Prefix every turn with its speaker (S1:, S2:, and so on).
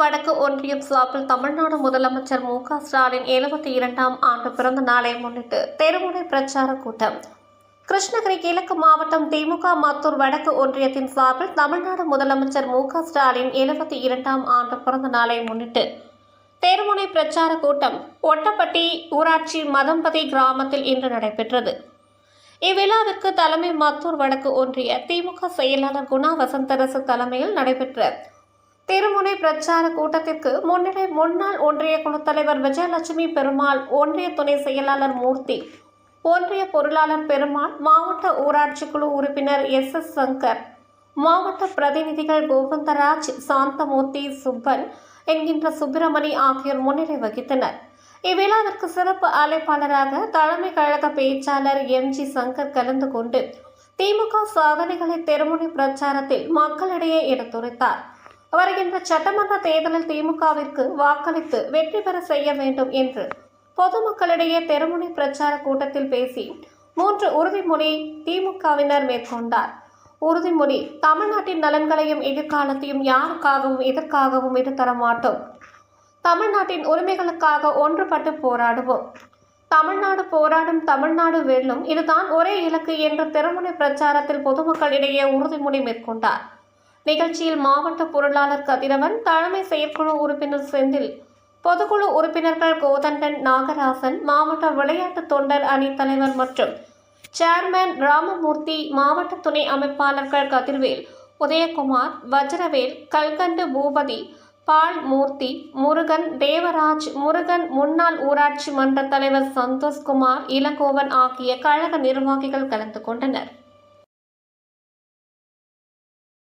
S1: வடக்கு ஒன்றியம் சார்பில் தமிழ்நாடு முதலமைச்சர் மு க ஸ்டாலின் எழுபத்தி இரண்டாம் ஆண்டு பிறந்த நாளை முன்னிட்டு தெருமுனை பிரச்சார கூட்டம். கிருஷ்ணகிரி கிழக்கு மாவட்டம் திமுக மாத்தூர் வடக்கு ஒன்றியத்தின் சார்பில் தமிழ்நாடு முதலமைச்சர் மு க ஸ்டாலின் எழுபத்தி இரண்டாம் ஆண்டு பிறந்த நாளை முன்னிட்டு தெருமுனை பிரச்சார கூட்டம் ஒட்டப்பட்டி ஊராட்சி மதம்பதி கிராமத்தில் இன்று நடைபெற்றது. இவ்விழாவிற்கு தலைமை மத்தூர் வடக்கு ஒன்றிய திமுக செயலாளர் குணா வசந்தரசு தலைமையில் நடைபெற்ற திருமுனை பிரச்சார கூட்டத்திற்கு முன்னிலை முன்னாள் ஒன்றிய குழு தலைவர் விஜயலட்சுமி பெருமாள் ஒன்றிய துணை செயலாளர் மூர்த்தி ஒன்றிய பொருளாளர் பெருமாள் மாவட்ட ஊராட்சி குழு உறுப்பினர் எஸ். எஸ். சங்கர் மாவட்ட பிரதிநிதிகள் கோவிந்தராஜ் சாந்தமூர்த்தி சுப்பன் என்கின்ற சுப்பிரமணி ஆகியோர் முன்னிலை வகித்தனர். இவ்விழாவிற்கு சிறப்பு அழைப்பாளராக தலைமை கழக பேச்சாளர் எம். ஜி. சங்கர் கலந்து கொண்டு திமுக சாதனைகளை தெருமுனை பிரச்சாரத்தில் மக்களிடையே எடுத்துரைத்தார். வருகின்ற சட்டமன்ற தேர்தலில் திமுகவிற்கு வாக்களித்து வெற்றி பெற செய்ய வேண்டும் என்று பொதுமக்களிடையே தெருமுனை பிரச்சார கூட்டத்தில் பேசி மூன்று உறுதிமொழி திமுகவினர் மேற்கொண்டார். உறுதிமொழி தமிழ்நாட்டின் நலன்களையும் எதிர்காலத்தையும் யாருக்காகவும் எதற்காகவும் இது தர மாட்டோம். தமிழ்நாட்டின் உரிமைகளுக்காக ஒன்றுபட்டு போராடுவோம். தமிழ்நாடு போராடும் தமிழ்நாடு வெல்லும் இதுதான் ஒரே இலக்கு என்று திறமுனை பிரச்சாரத்தில் பொதுமக்களிடையே உறுதிமொழி மேற்கொண்டார். நிகழ்ச்சியில் மாவட்ட பொருளாளர் கதிரவன் தலைமை செயற்குழு உறுப்பினர் செந்தில் பொதுக்குழு உறுப்பினர்கள் கோதண்டன் நாகராசன் மாவட்ட விளையாட்டு தொண்டர் அணி தலைவர் மற்றும் சேர்மேன் ராமமூர்த்தி மாவட்ட துணை அமைப்பாளர்கள் கதிர்வேல் உதயகுமார் வஜ்ரவேல் கல்கண்டு பூபதி பால் மூர்த்தி முருகன் தேவராஜ் முருகன் முன்னாள் ஊராட்சி மன்ற தலைவர் சந்தோஷ்குமார் இளங்கோவன் ஆகிய கழக நிர்வாகிகள் கலந்து கொண்டனர்.